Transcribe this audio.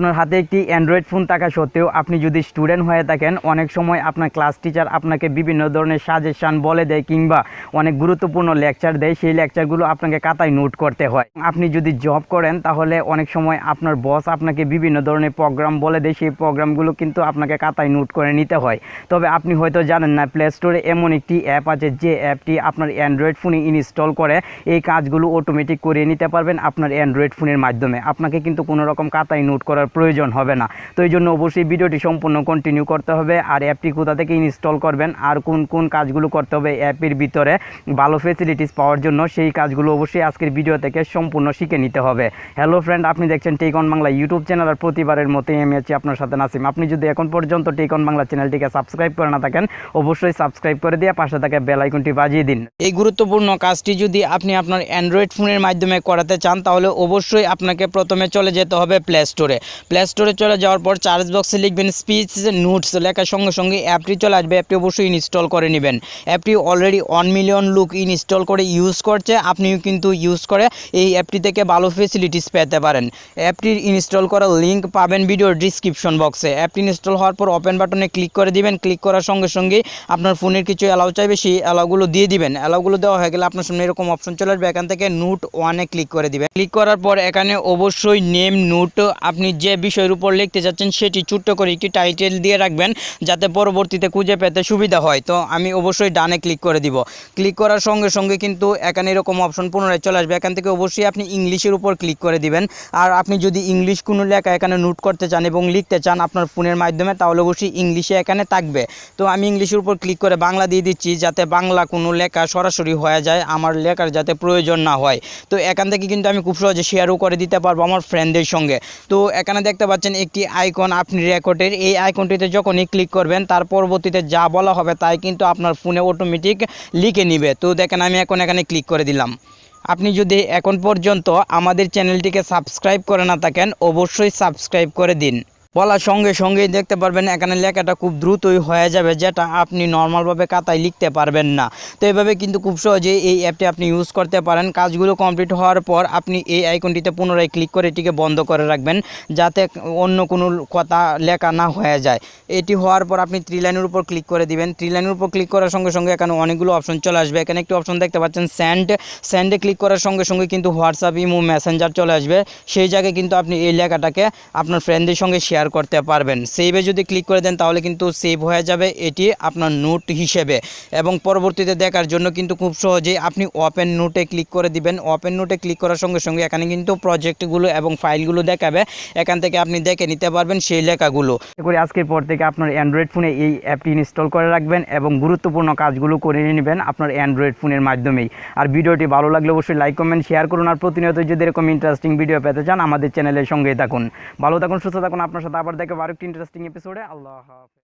আপনার হাতে একটি অ্যান্ড্রয়েড ফোন থাকা সত্ত্বেও আপনি যদি স্টুডেন্ট হয়ে থাকেন, অনেক সময় আপনার ক্লাস টিচার আপনাকে বিভিন্ন ধরনের সাজেশান বলে দেয় কিংবা অনেক গুরুত্বপূর্ণ লেকচার দেয়, সেই লেকচারগুলো আপনাকে খাতায় নোট করতে হয়। আপনি যদি জব করেন, তাহলে অনেক সময় আপনার বস আপনাকে বিভিন্ন ধরনের প্রোগ্রাম বলে দেয়, সেই প্রোগ্রামগুলো কিন্তু আপনাকে খাতায় নোট করে নিতে হয়। তবে আপনি হয়তো জানেন না প্লে স্টোরে এমন একটি অ্যাপ আছে, যে অ্যাপটি আপনার অ্যান্ড্রয়েড ফোনে ইনস্টল করে, এই কাজগুলো অটোমেটিক করিয়ে নিতে পারবেন আপনার অ্যান্ড্রয়েড ফোনের মাধ্যমে। আপনাকে কিন্তু কোনো রকম খাতায় নোট করার প্রয়োজন হবে না। তো এই জন্য অবশ্যই ভিডিওটি সম্পূর্ণ কন্টিনিউ করতে হবে। আর অ্যাপটি কোথা থেকে ইনস্টল করবেন, আর কোন কোন কাজগুলো করতে হবে অ্যাপের ভিতরে ভালো ফেসিলিটিস পাওয়ার জন্য সেই কাজগুলো অবশ্যই আজকের ভিডিও থেকে সম্পূর্ণ শিখে নিতে হবে। হ্যালো ফ্রেন্ড আপনি দেখছেন tech on Bangla YouTube channel আর প্রতিবারের মতোই আমি আছি আপনার সাথে নাসিম। আপনি যদি এখন পর্যন্ত টেকন বাংলা চ্যানেলটিকে সাবস্ক্রাইব করে না থাকেন, অবশ্যই সাবস্ক্রাইব করে দিয়ে পাশে থাকা বেল আইকনটি বাজিয়ে দিন। এই গুরুত্বপূর্ণ কাজটি যদি আপনি আপনার অ্যান্ড্রয়েড ফোনের মাধ্যমে করাতে চান, তাহলে অবশ্যই আপনাকে প্রথমে চলে যেতে হবে প্লে স্টোরে প্লে স্টোরে চলে যাওয়ার পর চার্জ বক্সে লিখবেন স্পিচ নোটস লেখার সঙ্গে সঙ্গে অ্যাপটি চলে আসবে। অ্যাপটি অবশ্যই ইনস্টল করে নেবেন। অ্যাপটি অলরেডি ওয়ান মিলিয়ন লুক ইনস্টল করে ইউজ করছে। আপনিও কিন্তু ইউজ করে এই অ্যাপটি থেকে ভালো ফেসিলিটিস পেতে পারেন। অ্যাপটির ইনস্টল করার লিঙ্ক পাবেন ভিডিওর ডিসক্রিপশন বক্সে অ্যাপটি ইনস্টল হওয়ার পর ওপেন বাটনে ক্লিক করে দিবেন। ক্লিক করার সঙ্গে সঙ্গে আপনার ফোনের কিছু অ্যালাউ চাইবে, সেই অ্যালাউগুলো দিয়ে দিবেন। অ্যালাউগুলো দেওয়া হয়ে গেলে আপনার সামনে এরকম অপশন চলে আসবে। এখান থেকে নোট ওয়ানে ক্লিক করে দিবেন। ক্লিক করার পর এখানে অবশ্যই নেম নোট আপনি যে বিষয়ের উপর লিখতে চাচ্ছেন সেটি ছোট্ট করে একটি টাইটেল দিয়ে রাখবেন, যাতে পরবর্তীতে খুঁজে পেতে সুবিধা হয়। তো আমি অবশ্যই ডানে ক্লিক করে দিব। ক্লিক করার সঙ্গে সঙ্গে কিন্তু এখানে এরকম অপশন পুনরায় চলে আসবে। এখান থেকে অবশ্যই আপনি ইংলিশের উপর ক্লিক করে দিবেন। আর আপনি যদি ইংলিশ কোনো লেখা এখানে নোট করতে চান এবং লিখতে চান আপনার ফোনের মাধ্যমে, তাহলে অবশ্যই ইংলিশে এখানে থাকবে। তো আমি ইংলিশের উপর ক্লিক করে বাংলা দিয়ে দিচ্ছি, যাতে বাংলা কোনো লেখা সরাসরি হয়ে যায়, আমার লেখার যাতে প্রয়োজন না হয়। তো এখান থেকে কিন্তু আমি খুব সহজে শেয়ারও করে দিতে পারব আমার ফ্রেন্ডদের সঙ্গে। তো এখানে দেখতে পাচ্ছেন একটি আইকন আপনি রেকর্ডের। এই আইকনটিতে যখনই ক্লিক করবেন, তার পরবর্তীতে যা বলা হবে তাই কিন্তু আপনার ফোনে অটোমেটিক লিখে নিবে। তো দেখেন আমি এখন এখানে ক্লিক করে দিলাম। আপনি যদি এখন পর্যন্ত আমাদের চ্যানেলটিকে সাবস্ক্রাইব করে না থাকেন, অবশ্যই সাবস্ক্রাইব করে দিন। বলার সঙ্গে সঙ্গেই দেখতে পারবেন, এখানে লেখাটা খুব দ্রুতই হয়ে যাবে, যেটা আপনি নর্মালভাবে খাতায় লিখতে পারবেন না। তো এভাবে কিন্তু খুব সহজেই এই অ্যাপটি আপনি ইউজ করতে পারেন। কাজগুলো কমপ্লিট হওয়ার পর আপনি এই আইকনটিতে পুনরায় ক্লিক করে এটিকে বন্ধ করে রাখবেন, যাতে অন্য কোনো কথা লেখা না হয়ে যায়। এটি হওয়ার পর আপনি থ্রি লাইনের উপর ক্লিক করে দিবেন। থ্রি লাইনের উপর ক্লিক করার সঙ্গে সঙ্গে এখানে অনেকগুলো অপশন চলে আসবে। এখানে একটি অপশন দেখতে পাচ্ছেন স্যান্ড স্যান্ডে ক্লিক করার সঙ্গে সঙ্গে কিন্তু হোয়াটসঅ্যাপ ইমো মেসেঞ্জার চলে আসবে। সেই জায়গায় কিন্তু আপনি এই লেখাটাকে আপনার ফ্রেন্ডদের সঙ্গে শেয়ার করতে পারবেন। সেভে যদি ক্লিক করে দেন, তাহলে কিন্তু সেভ হয়ে যাবে। এটি আপনার নোট হিসেবে। এবং পরবর্তীতে দেখার জন্য কিন্তু খুব সহজেই আপনি ওপেন নোটে ক্লিক করে দিবেন। ওপেন নোটে ক্লিক করার সঙ্গে সঙ্গে এখানে কিন্তু প্রজেক্টগুলো এবং ফাইলগুলো দেখাবে। এখান থেকে আপনি দেখে নিতে পারবেন সেই লেখাগুলো। করে আজকের পর থেকে আপনার অ্যান্ড্রয়েড ফোনে এই অ্যাপটি ইনস্টল করে রাখবেন এবং গুরুত্বপূর্ণ কাজগুলো করে নেবেন আপনার অ্যান্ড্রয়েড ফোনের মাধ্যমেই। আর ভিডিওটি ভালো লাগলে অবশ্যই লাইক কমেন্ট শেয়ার করুন। আর প্রতিনিয়ত যদি এরকম ইন্টারেস্টিং ভিডিও পেতে চান, আমাদের চ্যানেলের সঙ্গেই থাকুন। ভালো থাকুন, সুস্থ থাকুন। আপনার সাথে আবার দেখে আরেকটি ইন্টারেস্টিং এপিসোডে আল্লাহ হাফেজ